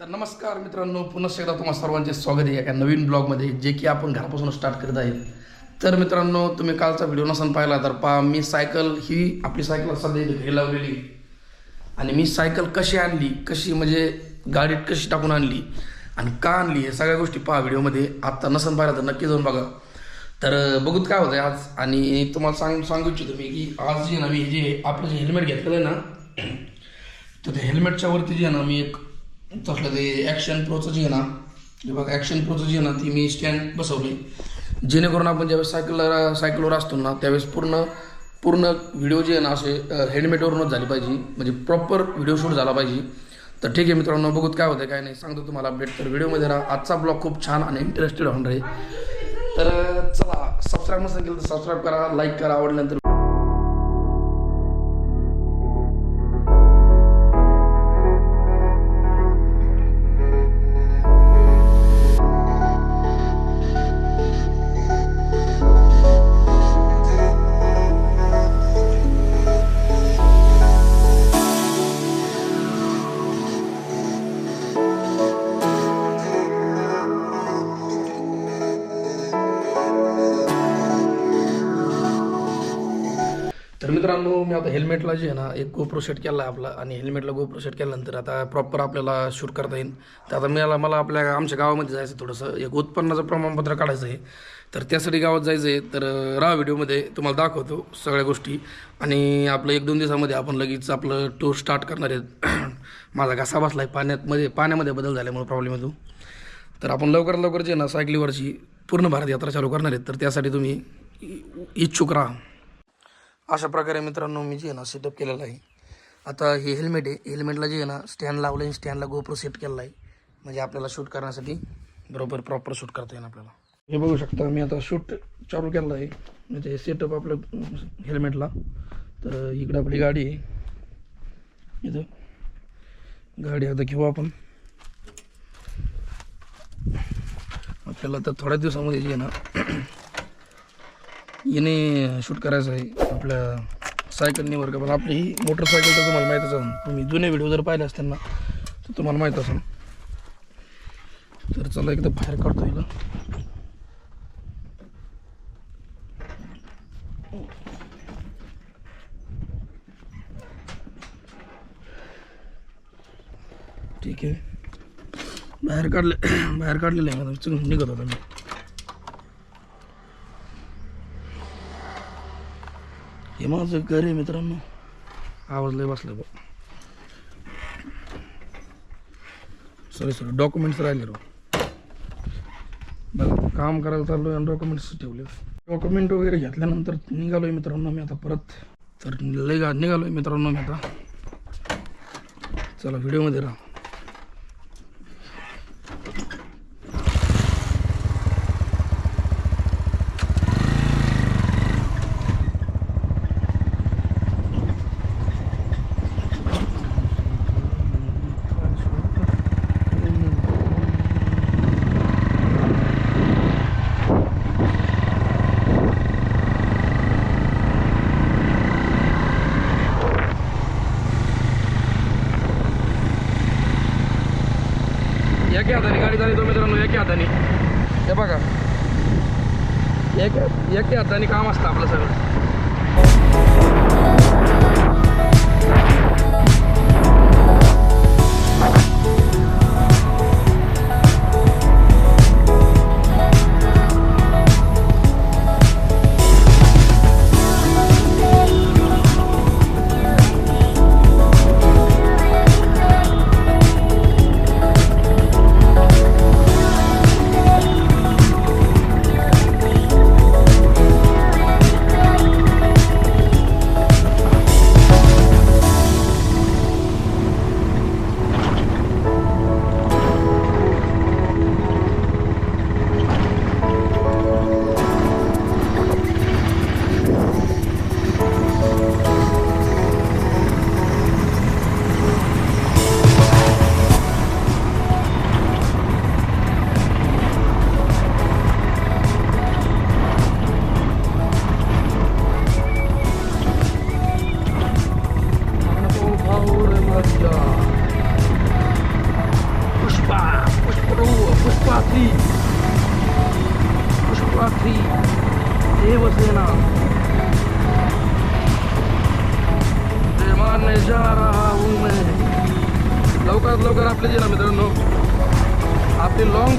तर नमस्कार मित्रांनो पुन्हा एकदा तुम्हा सर्वांचे स्वागत आहे एका नवीन ब्लॉगमध्ये जे की आपण घरापासून स्टार्ट करत आहे. तर मित्रांनो तुम्ही कालचा व्हिडिओ नसन पाहिला तर पहा मी सायकल ही आपली सायकल सध्या इथे घरी लावलेली आणि मी सायकल कशी आणली कशी म्हणजे गाडीत कशी टाकून आणली आणि का आणली हे सगळ्या गोष्टी पहा व्हिडिओमध्ये आत्ता नसन पाहिला तर नक्की जाऊन बघा. तर बघूत काय होतं आज. आणि तुम्हाला सांग सांगू इच्छितो मी की आज जे ना मी जे आपलं जे हेल्मेट घेतलेलं आहे ना तर त्या हेल्मेटच्या वरती जे ना मी एक तसलं ते ॲक्शन प्रोचं जे आहे ना हे बघा ॲक्शन प्रोचं जे आहे ना ती मी स्टँड बसवली जेणेकरून आपण ज्यावेळेस सायकलला सायकलवर असतो ना त्यावेळेस पूर्ण पूर्ण व्हिडिओ जे आहे ना असे हेल्मेटवरूनच झाली पाहिजे. म्हणजे प्रॉपर व्हिडिओ शूट झाला पाहिजे. तर ठीक आहे मित्रांनो बघूत काय होतं काय नाही सांगतो तुम्हाला अपडेट तर व्हिडिओमध्ये राहा आजचा ब्लॉग खूप छान आणि इंटरेस्टेड होणार आहे. तर चला सबस्क्राईब नसेल केलं तर सबस्क्राईब करा लाईक करा आवडल्यानंतर मित्रांनो मी आता हेल्मेटला जे आहे ना एक गोप्रो सेट केला आहे आपला आणि हेल्मेटला गोप्रो सेट केल्यानंतर आता प्रॉपर आपल्याला शूट करता येईल. तर आता मला मला आपल्या आमच्या गावामध्ये जायचं थोडंसं. एक उत्पन्नाचं प्रमाणपत्र काढायचं आहे. तर त्यासाठी गावात जायचं आहे. तर राहा व्हिडिओमध्ये. तुम्हाला दाखवतो सगळ्या गोष्टी. आणि आपलं एक दोन दिवसामध्ये आपण लगेच आपलं टूर स्टार्ट करणार आहेत. माझा घसा बसला आहे पाण्यात मध्ये पाण्यामध्ये बदल झाल्यामुळे प्रॉब्लेम येतो. तर आपण लवकरात लवकर जे ना सायकलीवरची पूर्ण भारत यात्रा चालू करणार आहेत. तर त्यासाठी तुम्ही इच्छुक राहा. अशा प्रकारे मित्रांनो मी जे आहे ना सेटअप केलेलं आहे. आता हे हेल्मेट आहे. हेल्मेटला जे आहे ना स्टँड लावलं आहे स्टँडला गोप्रो सेट केलेला आहे. म्हणजे आपल्याला शूट करण्यासाठी बरोबर प्रॉपर शूट करता येईल आपल्याला. हे बघू शकता मी आता शूट चालू केलं आहे. म्हणजे सेटअप आपलं हेल्मेटला तर इकडं आपली गाडी आहे. इथं. गाडी आता घेऊ आपण. आपल्याला तर थोड्या दिवसामध्ये जे आहे ना याने शूट करायचं आहे. आपल्या सायकलने वर्ग पण आपली ही मोटरसायकल तर तुम्हाला माहीतच असेल तुम्ही जुने व्हिडिओ जर पाहिले असतील ना तर तुम्हाला माहीत असेल. तर चला एकदा बाहेर काढतो हिला. ठीक आहे. बाहेर काढले बाहेर काढलेलं आहे मला निघत होता मी. हे माझं घर आहे मित्रांनो. आवाज लय बसला बघ. सॉरी सॉरी डॉक्युमेंट्स राहिले राव. बघा काम करायला चाललो आहे आणि डॉक्युमेंट्स ठेवले डॉक्युमेंट वगैरे घेतल्यानंतर निघालो आहे मित्रांनो मी आता परत. तर लय गा निघालो आहे मित्रांनो मी आता. चला व्हिडिओमध्ये राहा एका हाताने गाडी चालली तो मित्रांनो एका हाताने हे बघा एक एक हाताने काम असतं आपलं सगळं.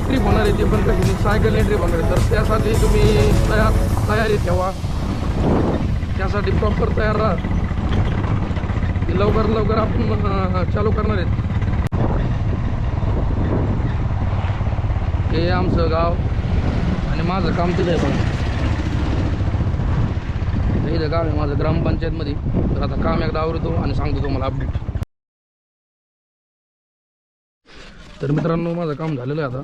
ट्रिप होणार आहे ती पण कशी सायकलने ट्रिप होणार आहे. तर त्यासाठी तुम्ही तयार तयारी ठेवा. त्यासाठी प्रॉपर तयार राहा. की लवकर लवकर आपण चालू करणार आहेत. हे आमचं गाव आणि माझं काम तिथं आहे पण इथं गाव आहे माझं ग्रामपंचायतमध्ये. तर आता काम एकदा आवडतो आणि सांगतो तुम्हाला अपडेट तर मित्रांनो माझं काम झालेलं आहे आता.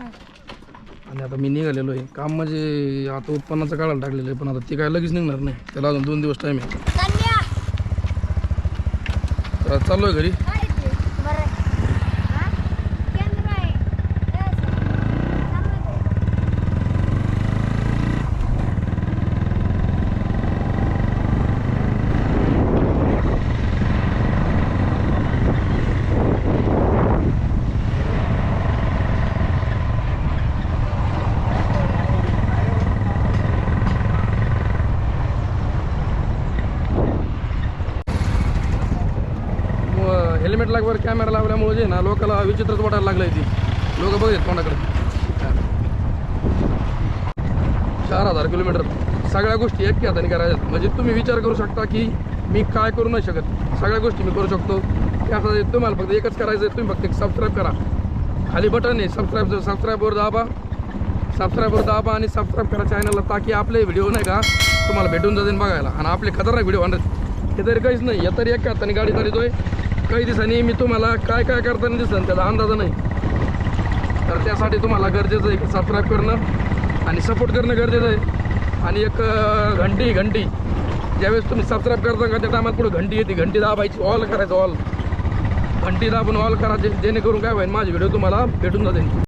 आणि आता मी निघालेलो आहे. काम म्हणजे आता उत्पन्नाचं काढायला टाकलेलं आहे पण आता ते काय लगेच निघणार नाही. त्याला अजून दोन दिवस टाईम आहे. तर चाललो आहे घरी काय ते बरं हा केंद्र आहे तेच. चांगलं ते. हेल्मेट कॅमेरा लावल्यामुळे जे ना लोकांना विचित्रच वाटायला लागलं आहे ती. लोक बघित कोणाकडे? चार हजार किलोमीटर सगळ्या गोष्टी एक हाताने करायच्या म्हणजे तुम्ही विचार करू शकता की मी काय करू नाही शकत. सगळ्या गोष्टी मी करू शकतो. त्यासाठी तुम्हाला फक्त एकच करायचं आहे तुम्ही फक्त एक सबस्क्राईब करा. खाली बटन आहे सबस्क्राईब सबस्क्राईबवर दाबा. सबस्क्राईबवर दाबा आणि सबस्क्राईब करा चॅनलला ताकी आपले व्हिडिओ नाही का तुम्हाला भेटून जातील बघायला. आणि आपले खतरनाक व्हिडिओ आणत हे तरी काहीच नाही. या तरी एक हाताने गाडी चालितोय काही दिवसांनी मी तुम्हाला काय काय करताना दिसन त्याचा अंदाज नाही. तर त्यासाठी तुम्हाला गरजेचं आहे की सबस्क्राईब करणं आणि सपोर्ट करणं गरजेचं आहे. आणि एक घंटी घंटी. ज्यावेळेस तुम्ही सबस्क्राईब करता का त्या टायमात पुढे घंटी येते. घंटी दाबायची ऑल करायचं ऑल घंटी दाबून ऑल करा जे जेणेकरून काय होईल माझे व्हिडिओ तुम्हाला भेटून जाते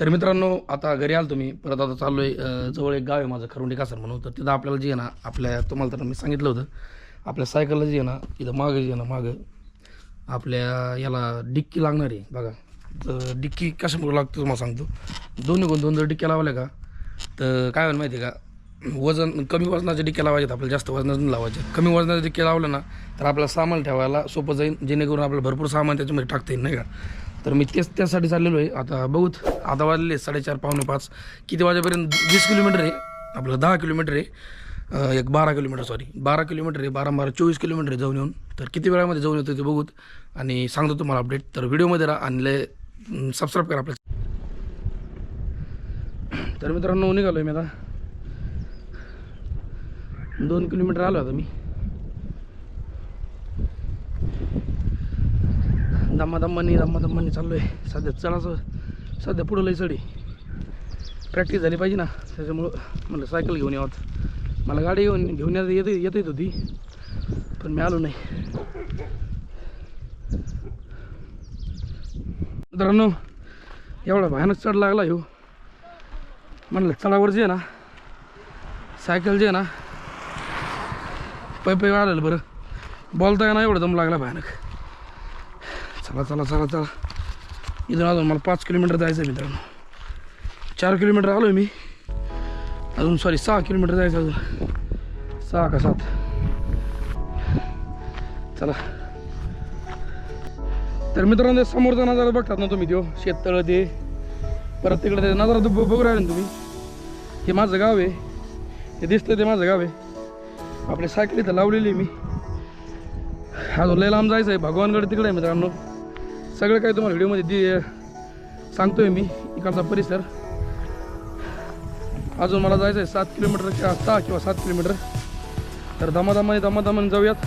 तर मित्रांनो आता घरी आलो तुम्ही. परत आता चाललो आहे जवळ एक गाव आहे माझं खरुंडी कासर म्हणून. तर तिथं आपल्याला जे आहे ना आपल्या तुम्हाला तर मी सांगितलं होतं आपल्या सायकलला जे आहे ना इथं मागं जे आहे ना मागं आपल्या याला डिक्की लागणार आहे. बघा तर डिक्की कशामुळे लागतं तुम्हाला सांगतो. दोन्ही कोण दोन जर डिक्क्या लावल्या का तर काय होईल माहिती आहे का वजन कमी वजनाच्या डिक्क्या लावायच्यात आपल्याला जास्त वजनाचं लावायचे कमी वजनाच्या डिक्क्या लावलं ना तर आपल्याला सामान ठेवायला सोपं जाईल जेणेकरून आपल्याला भरपूर सामान त्याच्यामध्ये टाकता येईल नाही का? तर मी तेच त्यासाठी चाललेलो आहे. आता बघूत आता वाजले साडेचार पावणे पाच. किती वाजेपर्यंत? वीस किलोमीटर आहे. आपलं दहा किलोमीटर आहे. एक बारा किलोमीटर सॉरी बारा किलोमीटर आहे. बारा बारा चोवीस किलोमीटर आहे जाऊन येऊन. तर किती वेळामध्ये जाऊन येतो ते बघूत. आणि सांगतो तुम्हाला अपडेट तर व्हिडिओमध्ये राहा आणि सबस्क्राईब करा आपल्या तर मित्रांनो निघालो आहे मी आता. दोन किलोमीटर आलो आता मी. दम्मा दम्मानी दम्मा दम्मानी चाललो आहे. सध्या चढाचं सध्या पुढं लई चढी. प्रॅक्टिस झाली पाहिजे ना. त्याच्यामुळं म्हणलं सायकल घेऊन यावं मला गाडी घेऊन घेऊन येत येत येत होती पण मी आलो नाही. मित्रांनो एवढा भयानक चढ लागला ह्यो. म्हणलं चढावर जे ना सायकल जे ना पै पै वाढायला बरं. बोलता ना एवढं दम लागला भयानक. चला चला चला चला. इथून अजून मला पाच किलोमीटर जायचं आहे मित्रांनो. चार किलोमीटर आलो आहे मी. अजून सॉरी सहा किलोमीटर जायचं अजून. सहा का सात? चला. तर मित्रांनो समोरचा नजारा बघतात ना तुम्ही देव शेततळ ते. परत तिकडे ते नजारा ब- बघू राहिले ना तुम्ही. हे माझं गाव आहे. हे दिसतं ते माझं गाव आहे. आपली सायकल इथं लावलेली आहे मी. अजून लय लांब जायचं आहे भगवानगड तिकडे आहे मित्रांनो. सगळं काही तुम्हाला व्हिडिओमध्ये दि सांगतोय मी इकडचा परिसर. अजून मला जायचं आहे सात किलोमीटर किंवा सहा किंवा सात किलोमीटर. तर धमाधमाने दमादमाने जाऊयात.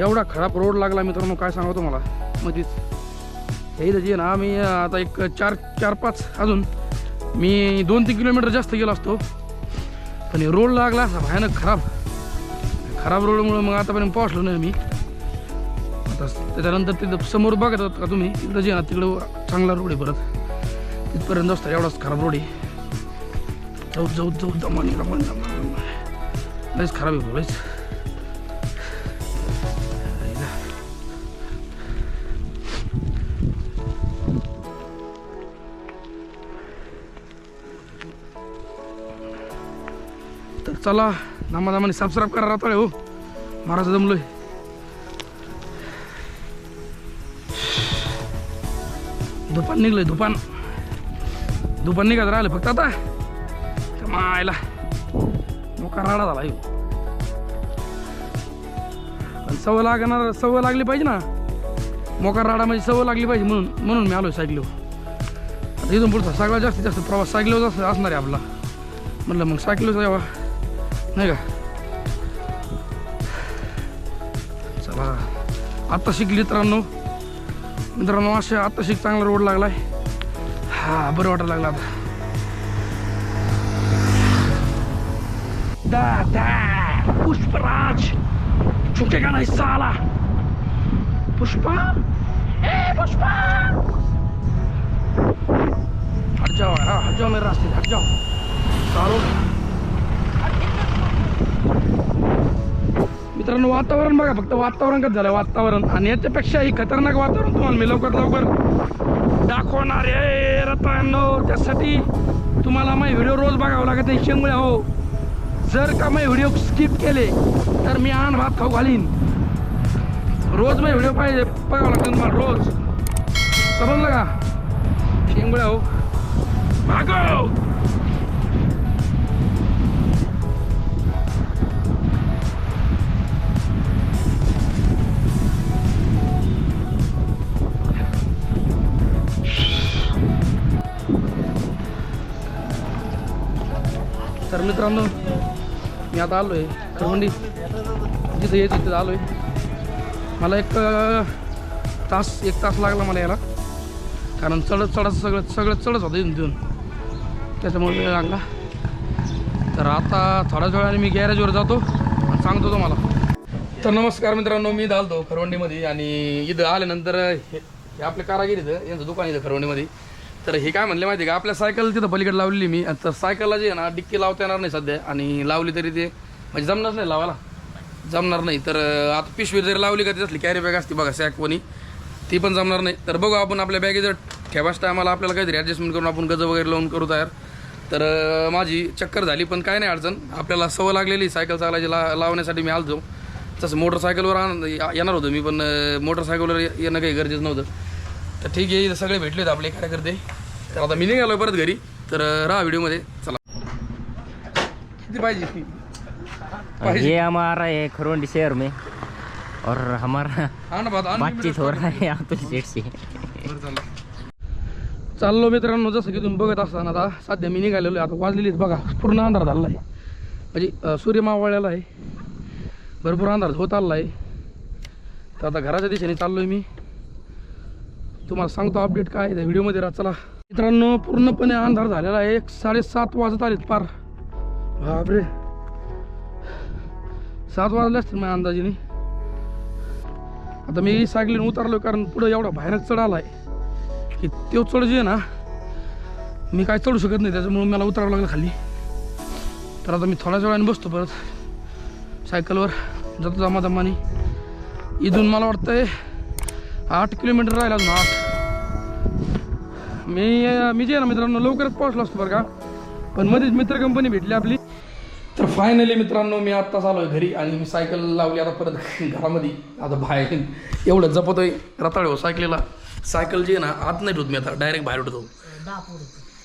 एवढा खराब रोड लागला मित्रांनो काय सांगतो तुम्हाला? मधीच. हे जे ना मी आता एक चार चार पाच अजून. मी दोन तीन किलोमीटर जास्त गेलो असतो. पण हे रोड लागला असा भयानक खराब. खराब रोडमुळं मग आतापर्यंत पोहोचलो नाही मी. आता त्याच्यानंतर तिथं समोर बघत आहात का तुम्ही? तिथं जे ना तिकडं चांगला रोड आहे परत. तिथपर्यंत असतं एवढाच खराब रोड आहे. जाऊ जाऊ जाऊ दमान दमान दमान लयच खराब आहे भाऊ, लयच. तर चला नामा दामाने सबस्क्राईब करा राहतोय हो. महाराज जमलोय. दुपान निघलंय दुपान दुपान निघत राहिलं फक्त आता. त्या मायला मोका राडा झाला ह्यो. पण सवय लागणार सवय लागली पाहिजे ना. मोका राडा म्हणजे सवय लागली पाहिजे म्हणून म्हणून मी आलोय सायकलीवर. आता इथून पुढचा सगळ्यात जास्तीत जास्त प्रवास सायकलीवर जास्त असणार आहे आपला. म्हटलं मग सायकलीवर जावा नाही का? चला. आत्ता शिकली मित्रांनो. मित्रांनो असे आत्ता शिक चांगला रोड लागलाय. हा बरं वाटायला लागला आता. दा दा पुष्पराज. चुकेगा नाही साला? पुष्पा? ए पुष्पा! हट जाओ हट जाओ मेरे रास्ते हट जाओ. चालो मित्रांनो वातावरण बघा फक्त वातावरण कसं झालं वातावरण आणि याच्यापेक्षाही खतरनाक वातावरण तुम्हाला मी लवकर लवकर दाखवणार आहे. रतांनो त्यासाठी तुम्हाला माझे व्हिडिओ रोज बघावं लागत नाही हो. जर का मी व्हिडिओ स्किप केले तर मी आण भात खाऊ घालीन. रोज मी व्हिडिओ पाहिजे बघावं लागतं तुम्हाला रोज. समजलं का? शेंगुळ्या हो. भागव! तर मित्रांनो मी आता आलो आहे करवंडी जिथं येत तिथं आलो आहे मला एक तास एक तास लागला मला याला कारण चढत चढत सगळं सगळं चढत होतं इथून तिथून. त्याच्यामुळे वेळ लागला. तर आता थोड्याच वेळाने मी गॅरेजवर जातो आणि सांगतो तुम्हाला. तर नमस्कार मित्रांनो मी दालतो खरवंडीमध्ये आणि इथं आल्यानंतर हे हे आपले कारागीर इथं यांचं दुकान इथं खरवंडीमध्ये तर हे काय म्हणले माहिती आहे का? आपल्या सायकल तिथं पलीकडे लावलेली मी. तर सायकलला जे आहे ना डिक्की लावता येणार नाही सध्या. आणि लावली तरी ते म्हणजे जमणार नाही लावायला. जमणार नाही. तर आता पिशवी जरी लावली का त्याच्यातली कॅरी बॅग असते बघा सॅकवणी ती पण जमणार नाही. तर बघू आपण आपल्या बॅगे जर ठेवाच टायमाला आपल्याला काहीतरी ॲडजस्टमेंट करून आपण गज वगैरे लावून करू तयार. तर माझी चक्कर झाली पण काय नाही अडचण. आपल्याला सवय लागलेली सायकल चालायची ला लावण्यासाठी मी आलो तसं मोटरसायकलवर आण या- येणार होतो मी पण मोटरसायकलवर येणं काही गरजेचं नव्हतं. तर ठीक आहे सगळे भेटलेत आपले कार्यकर्ते. तर आता मी निघालो परत घरी. तर राहा व्हिडिओमध्ये. चला. किती पाहिजे ये हमारा है खरोंडी शहर में और हमारा बातचीत हो रहा है अतुल सेठ से। चाललो मित्रांनो जसं की तुम्ही बघत असताना आता सध्या मी निघालेलो आहे. आता वाजलेली आहेत बघा पूर्ण अंधार झालेला आहे. म्हणजे सूर्य मावळलेला आहे. भरपूर अंधार होत आलेला आहे. तर आता घराच्या दिशेने चाललोय मी. तुम्हाला सांगतो अपडेट काय आहे व्हिडिओमध्ये राहा. चला. मित्रांनो पूर्णपणे अंधार झालेला आहे. एक साडेसात वाजत आलेत पार. बापरे. सात वाजले असतील माझ्या अंदाजीने. आता मी सायकलीन उतरलो कारण पुढं एवढा भयानक चढ आला आहे की तो चढ जे आहे ना मी काय चढू शकत नाही. त्याच्यामुळे मला उतरावं लागलं खाली. तर आता मी थोड्याच वेळाने बसतो परत. सायकलवर जातो जमा दमाने इथून मला वाटतंय आठ किलोमीटर राहिला अजून आठ. मी मी जे ना मित्रांनो लवकरच पोहोचलो असतो बरं का. पण मध्येच मित्र कंपनी भेटली आपली. तर फायनली मित्रांनो मी आत्ताच आलो आहे घरी आणि मी सायकल लावली आता परत घरामध्ये. आता बाहेर एवढं जपतोय रताळ हो सायकलीला सायकल जी आहे ना आत नाही ठेवत मी आता डायरेक्ट बाहेर उठतो.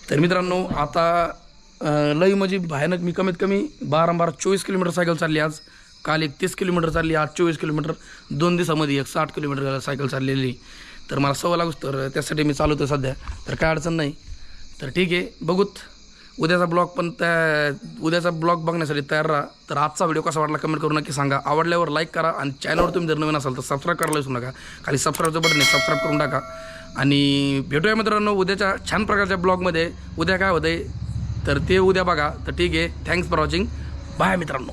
तर मित्रांनो आता लई म्हणजे भयानक मी कमीत कमी बारा बारा चोवीस किलोमीटर सायकल चालली आज. काल एक तीस किलोमीटर चालली आज चोवीस किलोमीटर. दोन दिवसामध्ये एक साठ किलोमीटर सायकल चाललेली. तर मला सवय लागूच तर त्यासाठी मी चालवतो सध्या. तर काय अडचण नाही. तर ठीक आहे बघूत. उद्याचा ब्लॉग पण त्या उद्याचा ब्लॉग बघण्यासाठी तयार राहा. तर आजचा व्हिडिओ कसा वाटला कमेंट करू नक्की सांगा. आवडल्यावर लाईक करा आणि चॅनलवर तुम्ही जर नवीन असाल तर सबस्क्राईब करायला विसरू नका. खाली सबस्क्राईबचं बटन आहे सबस्क्राईब करून टाका. आणि भेटूया मित्रांनो उद्याच्या छान प्रकारच्या ब्लॉगमध्ये उद्या काय होतंय? तर ते उद्या बघा. तर ठीक आहे थँक्स फॉर वॉचिंग बाय मित्रांनो.